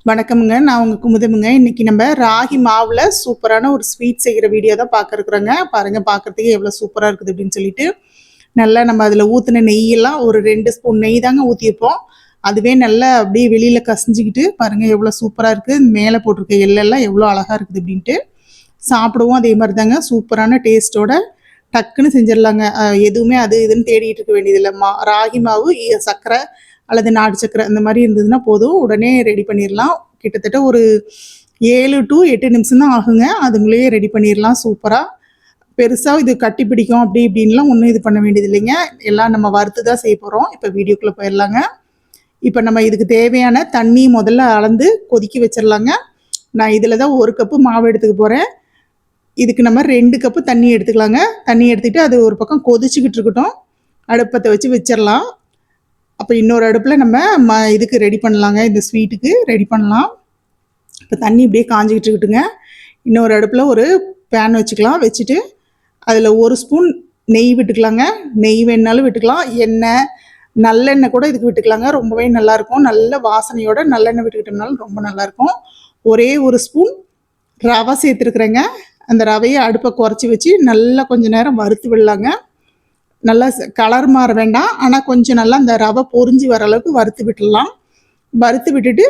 வணக்கமுங்க. நான் உங்க குமுதமுங்க. இன்னைக்கு நம்ம ராகி மாவுல சூப்பரான ஒரு ஸ்வீட் செய்கிற வீடியோ தான் பார்க்க இருக்கிறோங்க. பாருங்க பார்க்கறதுக்கு எவ்வளோ சூப்பராக இருக்குது அப்படின்னு சொல்லிட்டு. நல்லா நம்ம அதில் ஊற்றின நெய்யெல்லாம் ஒரு ரெண்டு ஸ்பூன் நெய் தாங்க ஊற்றிருப்போம் அதுவே நல்லா அப்படியே வெளியில் கசிஞ்சிக்கிட்டு பாருங்க எவ்வளோ சூப்பராக இருக்குது மேலே போட்டிருக்க எள்ளெல்லாம் எவ்வளோ அழகாக இருக்குது அப்படின்ட்டு. சாப்பிடுவோம் அதே மாதிரி தாங்க. சூப்பரான டேஸ்ட்டோட டக்குன்னு செஞ்சிடலாங்க. எதுவுமே அது இதுன்னு தேடிட்டு இருக்க வேண்டியதில்லை. மா ராகி மாவு சக்கரை சர்க்கரை அல்லது நாட்டு சக்கரை அந்த மாதிரி இருந்ததுன்னா போதும். உடனே ரெடி பண்ணிடலாம் கிட்டத்தட்ட ஒரு ஏழு டு எட்டு நிமிஷம் தான் ஆகுங்க. அதுங்களே ரெடி பண்ணிடலாம் சூப்பராக பெருசாக இது கட்டி பிடிக்கும் அப்படி இப்படின்லாம் ஒன்றும் இது பண்ண வேண்டியது இல்லைங்க. எல்லாம் நம்ம வறுத்து தான் செய்ய போகிறோம் இப்போ வீடியோக்குள்ளே போயிடலாங்க இப்போ நம்ம இதுக்கு தேவையான தண்ணி முதல்ல அளந்து கொதிக்க வச்சிடலாங்க நான் இதில் தான் ஒரு கப்பு மாவு எடுத்துக்க போகிறேன் இதுக்கு நம்ம ரெண்டு கப்பு தண்ணி எடுத்துக்கலாங்க. தண்ணி எடுத்துக்கிட்டு அது ஒரு பக்கம் கொதிச்சுக்கிட்டு இருக்கட்டும். அடுப்பத்தை வச்சு வச்சிடலாம் அப்போ இன்னொரு அடுப்பில் நம்ம ம இதுக்கு ரெடி பண்ணலாங்க. இந்த ஸ்வீட்டுக்கு ரெடி பண்ணலாம். இப்போ தண்ணி இப்படியே காஞ்சிக்கிட்டு இருக்கட்டுங்க இன்னொரு அடுப்பில் ஒரு பேன் வச்சுக்கலாம். வச்சுட்டு அதில் ஒரு ஸ்பூன் நெய் விட்டுக்கலாங்க. நெய் வேணுனாலும் விட்டுக்கலாம். எண்ணெய் நல்லெண்ணெய் கூட இதுக்கு விட்டுக்கலாங்க. ரொம்பவே நல்லாயிருக்கும். நல்ல வாசனையோட நல்லெண்ணெய் விட்டுக்கிட்டோம்னாலும் ரொம்ப நல்லாயிருக்கும். ஒரே ஒரு ஸ்பூன் ரவை சேர்த்துருக்குறேங்க. அந்த ரவையை அடுப்பை குறைச்சி வச்சு நல்லா கொஞ்ச நேரம் வறுத்து விடலாங்க. நல்லா கலர் மாற வேண்டாம். ஆனால் கொஞ்சம் நல்லா அந்த ரவை பொறிஞ்சு வர அளவுக்கு வறுத்து விட்டுடலாம். வறுத்து விட்டுட்டு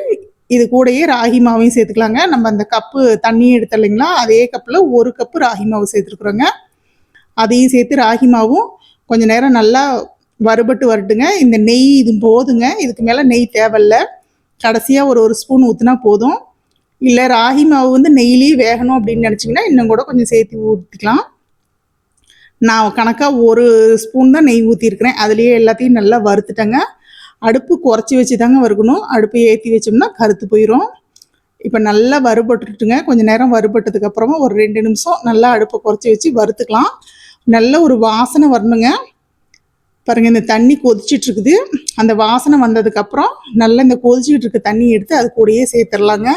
இது கூடயே ராகி மாவையும் சேர்த்துக்கலாங்க. நம்ம அந்த கப்பு தண்ணி எடுத்து இல்லைங்களா? அதே கப்பில் ஒரு கப்பு ராகி மாவு சேர்த்துருக்குறோங்க. அதையும் சேர்த்து ராகி மாவும் கொஞ்சம் நேரம் நல்லா வறுபட்டு வரட்டுங்க. இந்த நெய் இது போதுங்க. இதுக்கு மேலே நெய் தேவையில்ல. கடைசியாக ஒரு ஒரு ஸ்பூன் ஊற்றினா போதும். இல்லை ராகி மாவு வந்து நெய்லேயே வேகணும் அப்படின்னு நினச்சிங்கன்னா இன்னும் கூட கொஞ்சம் சேர்த்து ஊற்றிக்கலாம் நான் கணக்காக ஒரு ஸ்பூன் தான் நெய் ஊற்றிருக்கிறேன் அதுலேயே எல்லாத்தையும் நல்லா வறுத்துட்டேங்க. அடுப்பு குறைச்சி வச்சு தாங்க வறுக்கணும். அடுப்பு ஏற்றி வச்சோம்னா கருத்து போயிடும் இப்போ நல்லா வறுபட்டுட்டுங்க. கொஞ்சம் நேரம் வறுபட்டதுக்கப்புறமா ஒரு ரெண்டு நிமிஷம் நல்லா அடுப்பை குறைச்சி வச்சு வறுத்துக்கலாம். நல்ல ஒரு வாசனை வரணுங்க. பாருங்கள் இந்த தண்ணி கொதிச்சிட்ருக்குது. அந்த வாசனை வந்ததுக்கப்புறம் நல்லா இந்த கொதிச்சிக்கிட்டு இருக்க தண்ணி எடுத்து அது கூடயே சேர்த்துடலாங்க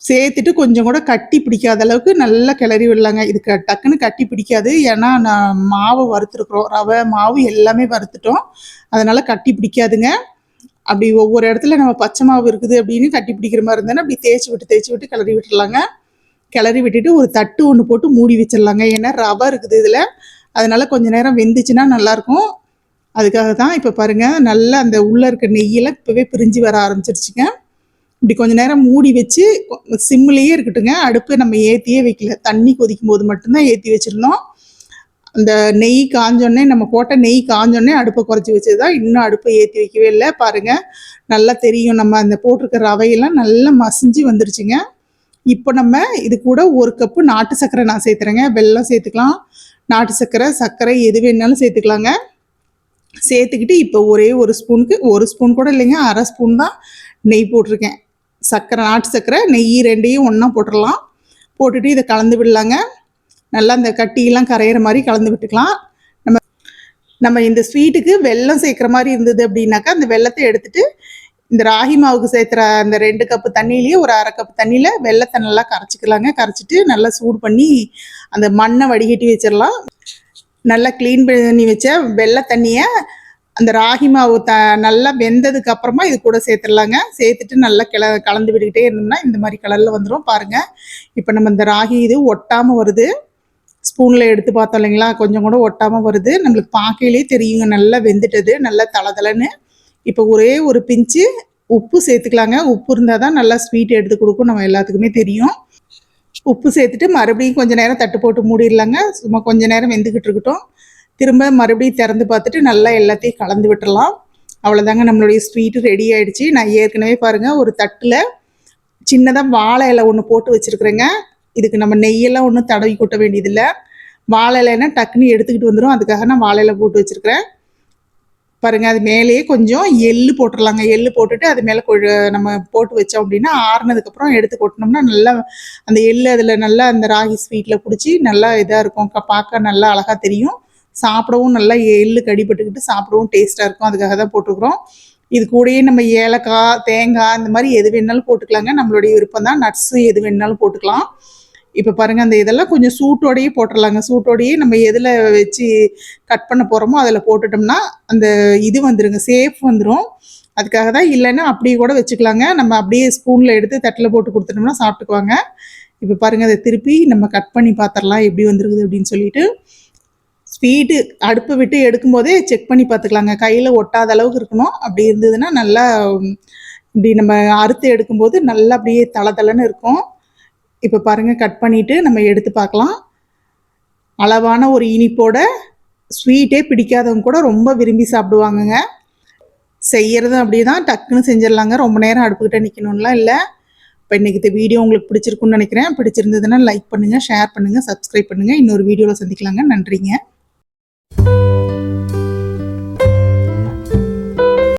சேர்த்துட்டு கொஞ்சம் கூட கட்டி பிடிக்காத அளவுக்கு நல்லா கிளறி விடலாங்க. இது டக்குன்னு கட்டி பிடிக்காது. ஏன்னா நான் மாவு வறுத்துருக்குறோம். ரவை மாவு எல்லாமே வறுத்துட்டோம். அதனால கட்டி பிடிக்காதுங்க. அப்படி ஒவ்வொரு இடத்துல நம்ம பச்சை மாவு இருக்குது அப்படின்னு கட்டி பிடிக்கிற மாதிரி இருந்தேன்னா அப்படி தேய்ச்சி விட்டு தேய்ச்சி விட்டு கிளறி விட்டுடலாங்க கிளறி விட்டுட்டு ஒரு தட்டு ஒன்று போட்டு மூடி வச்சிடலாங்க. ஏன்னா ரவை இருக்குது இதில். அதனால கொஞ்ச நேரம் வெந்துச்சுன்னா நல்லாயிருக்கும். அதுக்காக தான் இப்போ பாருங்கள் நல்லா அந்த உள்ளே இருக்க நெய்யெல்லாம் இப்போவே பிரிஞ்சு வர ஆரம்பிச்சிருச்சுங்க. இப்படி கொஞ்ச நேரம் மூடி வச்சு சிம்லேயே இருக்கட்டுங்க. அடுப்பு நம்ம ஏற்றியே வைக்கல. தண்ணி கொதிக்கும் போது மட்டும்தான் ஏற்றி வச்சுருந்தோம். அந்த நெய் காஞ்சோடனே நம்ம போட்ட நெய் காஞ்சோடனே அடுப்பை குறைச்சி வச்சது தான் இன்னும் அடுப்பை ஏற்றி வைக்கவே இல்லை. பாருங்கள் நல்லா தெரியும். நம்ம அந்த போட்டிருக்க ரவையெல்லாம் நல்லா மசிஞ்சு வந்துருச்சுங்க. இப்போ நம்ம இது கூட ஒரு கப்பு நாட்டு சர்க்கரை நான் சேர்த்துறேங்க. வெல்லம் சேர்த்துக்கலாம். நாட்டு சர்க்கரை சர்க்கரை எது வேணாலும் சேர்த்துக்கலாங்க. சேர்த்துக்கிட்டு இப்போ ஒரே ஒரு ஸ்பூனுக்கு ஒரு ஸ்பூன் கூட இல்லைங்க. அரை ஸ்பூன் தான் நெய் போட்டிருக்கேன். சர்க்கரை நாட்டு சர்க்கரை நெய் ரெண்டையும் ஒன்றா போட்டுடலாம் போட்டுட்டு இதை கலந்து விடலாங்க. நல்லா அந்த கட்டியெல்லாம் கரையிற மாதிரி கலந்து விட்டுக்கலாம். நம்ம நம்ம இந்த ஸ்வீட்டுக்கு வெல்லம் சேர்க்குற மாதிரி இருந்தது அப்படின்னாக்கா அந்த வெல்லத்தை எடுத்துட்டு இந்த ராகி மாவுக்கு சேர்த்துற அந்த ரெண்டு கப்பு தண்ணியிலேயே ஒரு அரை கப் தண்ணியில் வெள்ளத்தை நல்லா கரைச்சிக்கலாங்க. கரைச்சிட்டு நல்லா சூடு பண்ணி அந்த மண்ணை வடிகட்டி வச்சிடலாம். நல்லா க்ளீன் பண்ணி வச்ச வெள்ளை தண்ணியை அந்த ராகி மாவு த நல்லா வெந்ததுக்கு அப்புறமா இது கூட சேர்த்துடலாங்க. சேர்த்துட்டு நல்லா கிள கலந்து விட்டுக்கிட்டே இருந்தோம்னா இந்த மாதிரி கலரில் வந்துடும் பாருங்கள் இப்போ நம்ம இந்த ராகி இது ஒட்டாமல் வருது. ஸ்பூனில் எடுத்து பார்த்தோம் இல்லைங்களா? கொஞ்சம் கூட ஒட்டாமல் வருது. நம்மளுக்கு பார்க்கையிலே தெரியுங்க. நல்லா வெந்துட்டது. நல்லா தளதளன்னு. இப்போ ஒரே ஒரு பிஞ்சு உப்பு சேர்த்துக்கலாங்க. உப்பு இருந்தால் தான் நல்லா ஸ்வீட் எடுத்து கொடுக்கும். நம்ம எல்லாத்துக்குமே தெரியும். உப்பு சேர்த்துட்டு மறுபடியும் கொஞ்சம் நேரம் தட்டு போட்டு மூடிடலாங்க. சும்மா கொஞ்ச நேரம் வெந்துக்கிட்டு இருக்கட்டும். திரும்ப மறுபடியும் திறந்து பார்த்துட்டு நல்லா எல்லாத்தையும் கலந்து விட்டுடலாம் அவ்வளோதாங்க நம்மளுடைய ஸ்வீட்டு ரெடி ஆயிடுச்சு. நான் ஏற்கனவே பாருங்கள் ஒரு தட்டில் சின்னதாக வாழை இலை ஒன்று போட்டு வச்சுருக்குறேங்க. இதுக்கு நம்ம நெய்யெல்லாம் ஒன்றும் தடவி கொட்ட வேண்டியதில்லை. வாழை இலைன்னா டக்குன்னு எடுத்துக்கிட்டு வந்துடும் அதுக்காக நான் வாழை இலை போட்டு வச்சுருக்கிறேன். பாருங்கள் அது மேலேயே கொஞ்சம் எள்ளு போட்டுடலாங்க எள்ளு போட்டுட்டு அது மேலே நம்ம போட்டு வச்சோம் அப்படின்னா ஆறுனதுக்கப்புறம் எடுத்து கொட்டினோம்னா நல்லா அந்த எள்ளு அதில் நல்லா அந்த ராகி ஸ்வீட்டில் பிடிச்சி நல்லா இதாக இருக்கும். க- பார்க்க நல்லா அழகாக தெரியும். சாப்பிடவும் நல்லா எள்ளு கடிப்பட்டுக்கிட்டு சாப்பிடவும் டேஸ்ட்டாக இருக்கும். அதுக்காக தான் போட்டுக்கிறோம் இது கூடயே நம்ம ஏலக்காய் தேங்காய் இந்த மாதிரி எது வேணாலும் போட்டுக்கலாங்க. நம்மளுடைய விருப்பம் தான் நட்ஸு எது வேணாலும் போட்டுக்கலாம். இப்போ பாருங்கள் அந்த இதெல்லாம் கொஞ்சம் சூட்டோடையே போட்டுடலாங்க சூட்டோடையே நம்ம எதில் வச்சு கட் பண்ண போகிறோமோ அதில் போட்டுட்டோம்னா அந்த இது வந்துருங்க சேஃப் வந்துடும் அதுக்காக தான் இல்லைன்னா அப்படியே கூட வச்சுக்கலாங்க. நம்ம அப்படியே ஸ்பூனில் எடுத்து தட்டில் போட்டு கொடுத்துட்டோம்னா சாப்பிட்டுக்குவாங்க. இப்போ பாருங்கள் அதை திருப்பி நம்ம கட் பண்ணி பார்த்துடலாம் எப்படி வந்துருக்குது அப்படின்னு சொல்லிட்டு ஸ்பீடு அடுப்பை விட்டு எடுக்கும்போதே செக் பண்ணி பார்த்துக்கலாங்க. கையில் ஒட்டாத அளவுக்கு இருக்கணும். அப்படி இருந்ததுன்னா நல்லா இப்படி நம்ம அறுத்து எடுக்கும்போது நல்லா அப்படியே தளதளன்னு இருக்கும். இப்போ பாருங்கள் கட் பண்ணிவிட்டு நம்ம எடுத்து பார்க்கலாம். அளவான ஒரு இனிப்போட ஸ்வீட்டே பிடிக்காதவங்க கூட ரொம்ப விரும்பி சாப்பிடுவாங்கங்க. செய்யறதும் அப்படி தான் டக்குன்னு செஞ்சிடலாங்க. ரொம்ப நேரம் அடுப்புக்கிட்ட நிற்கணும்லாம் இல்லை. இப்போ இன்றைக்கி இந்த வீடியோ உங்களுக்கு பிடிச்சிருக்குன்னு நினைக்கிறேன். பிடிச்சிருந்ததுன்னா லைக் பண்ணுங்கள் ஷேர் பண்ணுங்கள் சப்ஸ்கிரைப் பண்ணுங்கள் இன்னொரு வீடியோவில் சந்திக்கலாங்க. நன்றிங்க. Thank you.